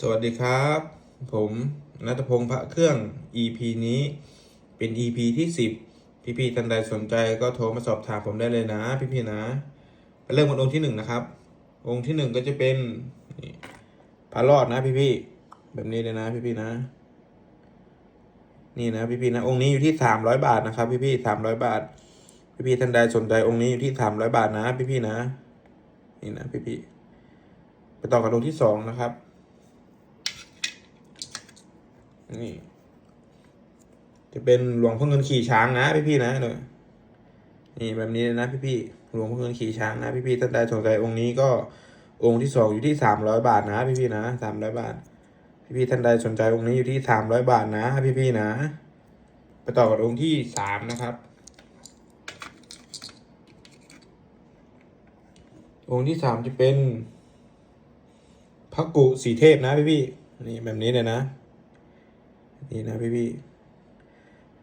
สวัสดีครับ ผมนัทพงศ์พระเครื่อง EP นี้เป็น EP ที่ 10 พี่ๆท่านใดสนใจก็โทรมาสอบถามผมได้เลยนะ พี่ๆนะไปเริ่มกันองค์ที่ 1 นะครับ องค์ที่ 1 ก็จะเป็นนี่พระรอดนะพี่ๆแบบนี้เลยนะพี่ๆนะ นี่นะพี่ๆนะองค์นี้อยู่ที่ 300 บาทนะครับ พี่ๆ300 บาท พี่ๆท่านใดสนใจองค์นี้อยู่ที่ 300 บาทนะ พี่ๆนะ นี่นะพี่ๆไปต่อกับองค์ที่สองนะครับ นี่จะเป็นหลวงพ่อเงินขี่ช้างนะพี่พี่ๆนะเนี่ยนี่แบบนี้นะพี่พี่ๆหลวงพ่อเงินขี่ช้างนะพี่พี่ๆท่านใดสนใจองค์นี้ก็องค์ที่สองอยู่ที่สามร้อยบาทนะพี่พี่ๆนะสามร้อยบาท พี่พี่ท่านใดสนใจองค์นี้อยู่ที่สามร้อยบาทนะพี่พี่นะ ไปต่อกับองค์ที่สามนะครับ องค์ที่สามจะเป็นพระกุสีเทพนะพี่พี่นี่แบบนี้เลยนะ นี่นะพี่พี่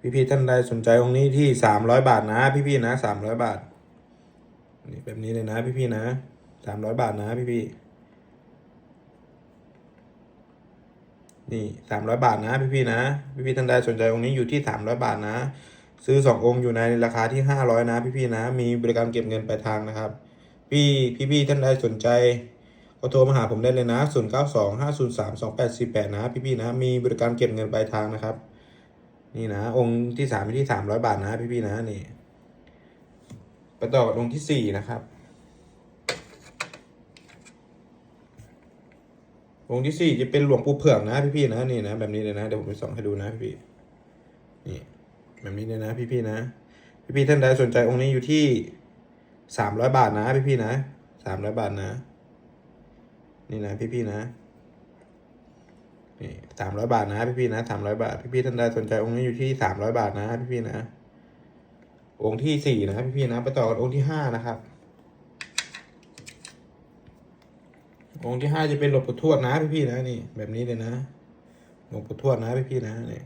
พี่พี่ท่านใดสนใจองค์นี้ที่สามร้อยบาทนะ พี่พี่นะสามร้อยบาทนี่แบบนี้เลยนะ พี่พี่นะสามร้อยบาทนะ พี่พี่นี่สามร้อยบาทนะ พี่พี่นะพี่พี่ท่านใดสนใจองค์นี้อยู่ที่สามร้อยบาทนะ ซื้อสององค์อยู่ในราคาที่ห้าร้อยนะ พี่พี่นะ มีบริการเก็บเงินปลายทางนะครับ พี่พี่พี่ท่านใดสนใจ ก็โทรมาหาผมได้เลยนะ 0 9 2 5 0 3 2 8 4 8 นะ พี่ๆนะ มีบริการเก็บเงินปลายทางนะครับ นี่นะ องค์ที่สามที่สามร้อยบาทนะ พี่ๆนะ นี่ ไปต่อกับองค์ที่สี่นะครับ องค์ที่สี่จะเป็นหลวงปู่เผือกนะ พี่ๆนะ นี่นะ แบบนี้เลยนะ เดี๋ยวผมไปส่องให้ดูนะพี่ๆนี่ แบบนี้เลยนะ พี่ๆนะ พี่ๆท่านใดสนใจองค์นี้อยู่ที่สามร้อยบาทนะ พี่ๆนะสามร้อยบาทนะ นี่นะพี่ๆนะนี่สามร้อยบาทนะพี่ๆนะสามร้อยบาท พี่ๆท่านใดสนใจองค์นี้อยู่ที่สามร้อยบาทนะพี่ๆนะ องค์ที่สี่นะพี่ๆนะ ไปต่อกันองค์ที่ห้านะครับ องค์ที่ห้าจะเป็นหลวงปู่ทวดนะพี่ๆนะนี่ แบบนี้เลยนะหลวงปู่ทวดนะพี่ๆนะนี่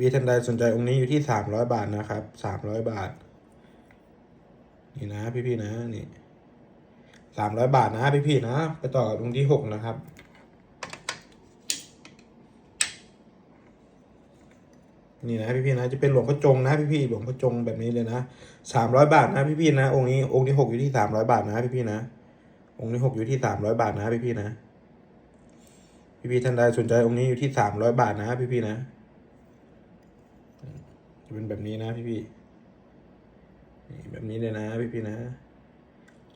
พี่ๆท่านใดสนใจองค์นี้อยู่ที่สามร้อยบาทนะครับสามร้อยบาท นี่นะพี่ๆนะนี่ สามร้อยบาทนะพี่พี่ๆนะ ไปต่อตรงที่หกนะครับ นี่นะพี่พี่ๆนะ จะเป็นหลวงพ่อจงนะพี่พี่ๆหลวงพ่อจงแบบนี้เลยนะสามร้อยบาทนะพี่พี่ๆนะ องค์นี้องค์ที่หกอยู่ที่สามร้อยบาทนะพี่พี่ๆนะ องค์ที่หกอยู่ที่สามร้อยบาทนะพี่พี่ๆนะพี่พี่ๆท่านใดสนใจองค์นี้อยู่ที่สามร้อยบาทนะพี่พี่ๆนะจะเป็นแบบนี้นะพี่พี่ๆแบบนี้เลยนะพี่พี่ๆนะ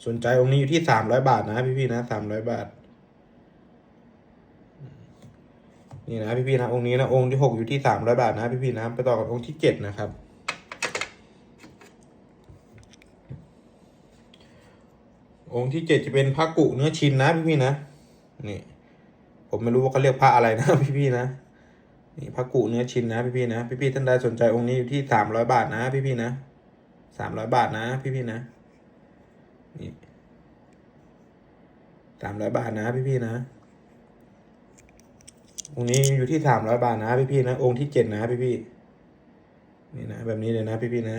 สนใจองค์นี้อยู่ที่สามร้อยบาทนะพี่ๆนะสามร้อยบาท นี่นะพี่ๆนะองค์นี้นะองค์ที่หกอยู่ที่สามร้อยบาทนะพี่ๆนะไปต่อกับองค์ที่เจ็ดนะครับ องค์ที่เจ็ดจะเป็นพระกุเนื้อชินนะพี่ๆนะนี่ ผมไม่รู้ว่าเขาเรียกพระอะไรนะพี่ๆนะนี่พระกุเนื้อชินนะพี่ๆนะพี่ๆท่านใดสนใจองค์นี้อยู่ที่สามร้อยบาทนะพี่ๆนะสามร้อยบาทนะพี่ๆนะ สามร้อยบาทนะพี่พี่นะองค์นี้อยู่ที่สามร้อยบาทนะพี่พี่นะองค์ที่เจ็ดนะพี่พี่นี่นะแบบนี้เลยนะพี่พี่นะ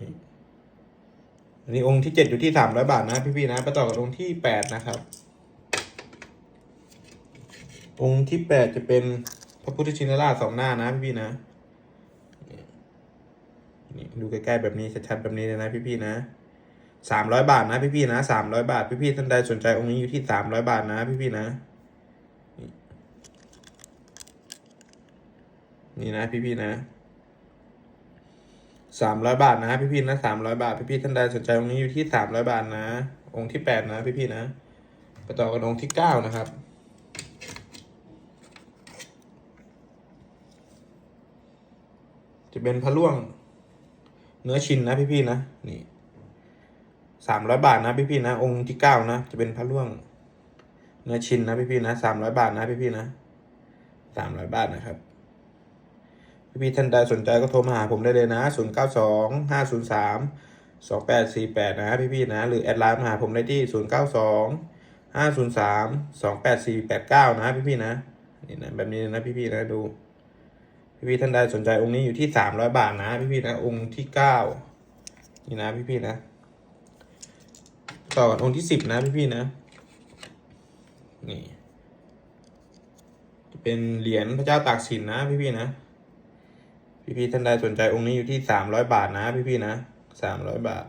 นี่อันนี้องค์ที่เจ็ดอยู่ที่สามร้อยบาทนะพี่พี่นะไปต่อกับองค์ที่แปดนะครับ องค์ที่แปดจะเป็นพระพุทธชินราชสองหน้านะพี่พี่นะนี่ดูใกล้ๆแบบนี้ชัดๆแบบนี้เลยนะพี่ๆนะ สามร้อยบาทนะพี่ๆนะสามร้อยบาทพี่ๆท่านใดสนใจองค์นี้อยู่ที่สามร้อยบาทนะพี่ๆนะนี่นี่นะพี่ๆนะสามร้อยบาทนะพี่ๆนะสามร้อยบาทพี่ๆท่านใดสนใจองค์นี้อยู่ที่สามร้อยบาทนะ องค์ที่แปดนะพี่ๆนะไปต่อกันองค์ที่เก้านะครับจะเป็นพระล่วง เนื้อชินนะพี่ๆนะนี่ สามร้อยบาทนะพี่ๆนะ องค์ที่เก้านะ จะเป็นพระล่วง เนื้อชินนะพี่ๆนะสามร้อยบาทนะพี่ๆนะสามร้อยบาทนะครับ พี่ๆท่านใดสนใจก็โทรมาหาผมได้เลยนะศูนย์เก้าสองห้าศูนย์สามสองแปดสี่แปดนะพี่ๆนะ หรือแอดไลน์มาหาผมได้ที่ศูนย์เก้าสองห้าศูนย์สามสองแปดสี่แปดเก้านะพี่ๆนะนี่นะแบบนี้นะพี่ๆนะดูพี่ๆท่านใดสนใจองค์นี้อยู่ที่สามร้อยบาทนะพี่ๆนะองค์ที่เก้านี่นะพี่ๆนะ ต่อกันองค์ที่สิบนะพี่ๆนะ นี่จะเป็นเหรียญพระเจ้าตากสินนะพี่ๆนะ พี่ๆท่านใดสนใจองค์นี้อยู่ที่สามร้อยบาทนะพี่ๆนะสามร้อยบาท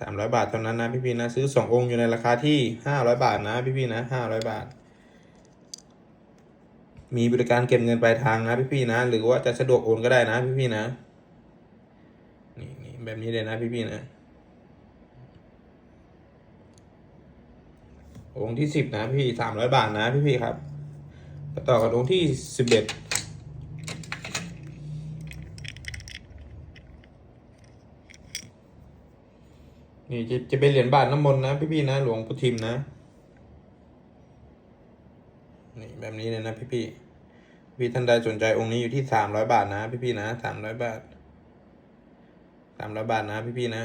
สามร้อยบาทเท่านั้นนะพี่ๆนะซื้อสององค์อยู่ในราคาที่ห้าร้อยบาทนะพี่ๆนะห้าร้อยบาท มีบริการเก็บเงินปลายทางนะพี่ๆนะ หรือว่าจะสะดวกโอนก็ได้นะพี่ๆนะนี่นี่แบบนี้เลยนะพี่ๆนะ องค์ที่สิบนะพี่สามร้อยบาทนะพี่พี่ครับต่อกับองค์ที่สิบเอ็ดนี่จะจะเป็นเหรียญบาทน้ำมนต์นะพี่พี่นะหลวงพุทิมนะนี่แบบนี้เลยนะพี่พี่พี่ท่านใดสนใจองค์นี้อยู่ที่สามร้อยบาทนะพี่พี่นะสามร้อยบาทสามร้อยบาทนะพี่พี่นะ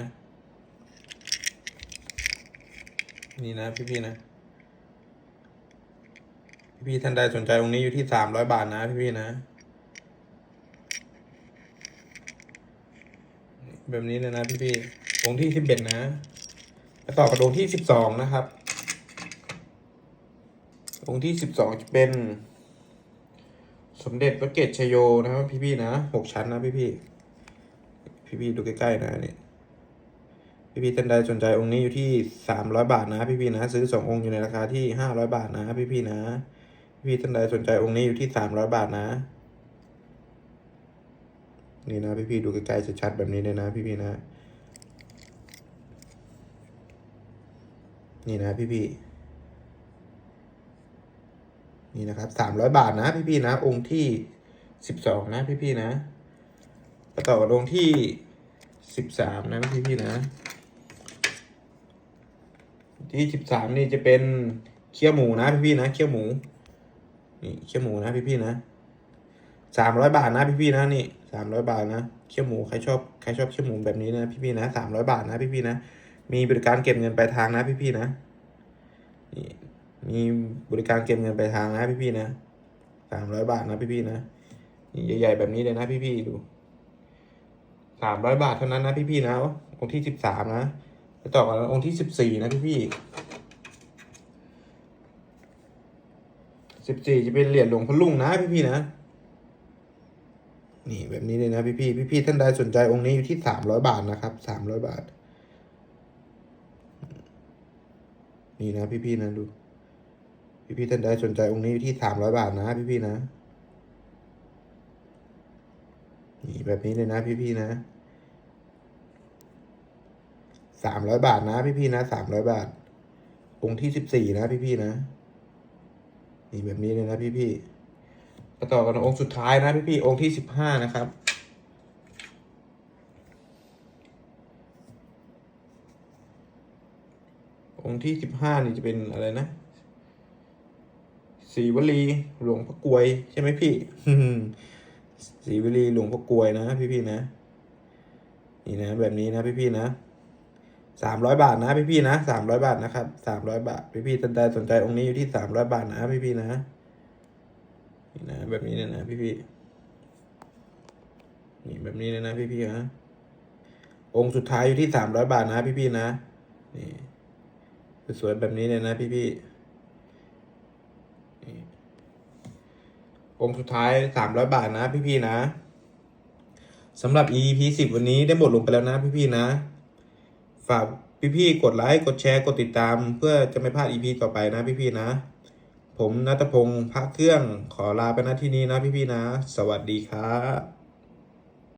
นี่นะพี่พี่นะ พี่ๆท่านใดสนใจองค์นี้อยู่ที่สามร้อยบาทนะพี่ๆนะ แบบนี้เลยนะพี่ๆองค์ที่สิบเอ็ดนะต่อกับองค์ที่สิบสองนะครับ องค์ที่สิบสองจะเป็น สมเด็จพระเกศชโยนะครับพี่ๆนะหกชั้นนะพี่ๆพี่ๆดูใกล้ๆนะนี่พี่ๆท่านใดสนใจองค์นี้อยู่ที่สามร้อยบาทนะพี่ๆนะ ซื้อสององค์อยู่ในราคาที่ห้าร้อยบาทนะพี่ๆนะ พี่ท่านใดสนใจองค์นี้อยู่ที่สามร้อยบาทนะ นี่นะพี่ๆดูใกล้ๆชัดแบบนี้เลยนะ พี่ๆนะ นี่นะพี่ๆนี่นะครับสามร้อยบาทนะพี่ๆนะ องค์ที่สิบสองนะพี่ๆนะประต่อกับองค์ที่สิบสามนะพี่ๆนะที่สิบสามนี่จะเป็นเคี่ยวหมูนะพี่ๆนะเคี่ยวหมู นี่เคี่ยวหมูนะพี่ๆนะสามร้อยบาทนะพี่ๆนะนี่สามร้อยบาทนะเคี่ยวหมูใครชอบใครชอบเคี่ยวหมูแบบนี้นะพี่ๆนะสามร้อยบาทนะพี่ๆนะมีบริการเก็บเงินปลายทางนะพี่ๆนะนี่มีบริการเก็บเงินปลายทางนะพี่ๆนะสามร้อยบาทนะพี่ๆนะนี่ใหญ่ๆแบบนี้เลยนะพี่ๆดูสามร้อยบาทเท่านั้นนะพี่ๆนะองค์ที่สิบสามนะไปต่อกันองค์ที่สิบสี่นะพี่ๆ สิบสี่จะเป็นเหรียญหลวงพ่อลุงนะพี่พี่นะ นี่แบบนี้เลยนะพี่พี่พี่พี่ท่านใดสนใจองค์นี้อยู่ที่สามร้อยบาทนะครับสามร้อยบาท นี่นะพี่พี่นะดู พี่พี่ท่านใดสนใจองค์นี้อยู่ที่สามร้อยบาทนะพี่พี่นะ นี่แบบนี้เลยนะพี่พี่นะสามร้อยบาทนะพี่พี่นะสามร้อยบาทองค์ที่สิบสี่นะพี่พี่นะ นี่แบบนี้เลยนะพี่พี่ๆมาต่อกันองค์สุดท้ายนะพี่พี่ๆองค์ที่สิบห้านะครับ องค์ที่สิบห้านี่จะเป็นอะไรนะสีวลีหลวงพ่อกวยใช่ไหมพี่สีวลีหลวงพ่อกวยนะพี่พี่ๆนะ นี่นะแบบนี้นะพี่พี่ๆนะ สามร้อยบาทนะพี่พี่นะสามร้อยบาทนะครับสามร้อยบาท พี่พี่ๆท่านใดสนใจองค์นี้อยู่ที่สามร้อยบาทนะพี่พี่นะนี่นะแบบนี้เลยนะพี่พี่นี่แบบนี้เลยนะพี่พี่นะองค์สุดท้ายอยู่ที่สามร้อยบาทนะพี่พี่นะนี่สวยๆแบบนี้เลยนะพี่พี่นี่องค์สุดท้ายสามร้อยบาทนะพี่พี่นะสำหรับ EP สิบวันนี้ได้หมดลงไปแล้วนะพี่พี่นะ ฝากพี่ๆกดไลค์กดแชร์กดติดตาม เพื่อจะไม่พลาดอีพีต่อไปนะพี่ๆนะ ผมนัทพงศ์พระเครื่องขอลาไปณที่นี้นะพี่ๆนะ สวัสดีครับ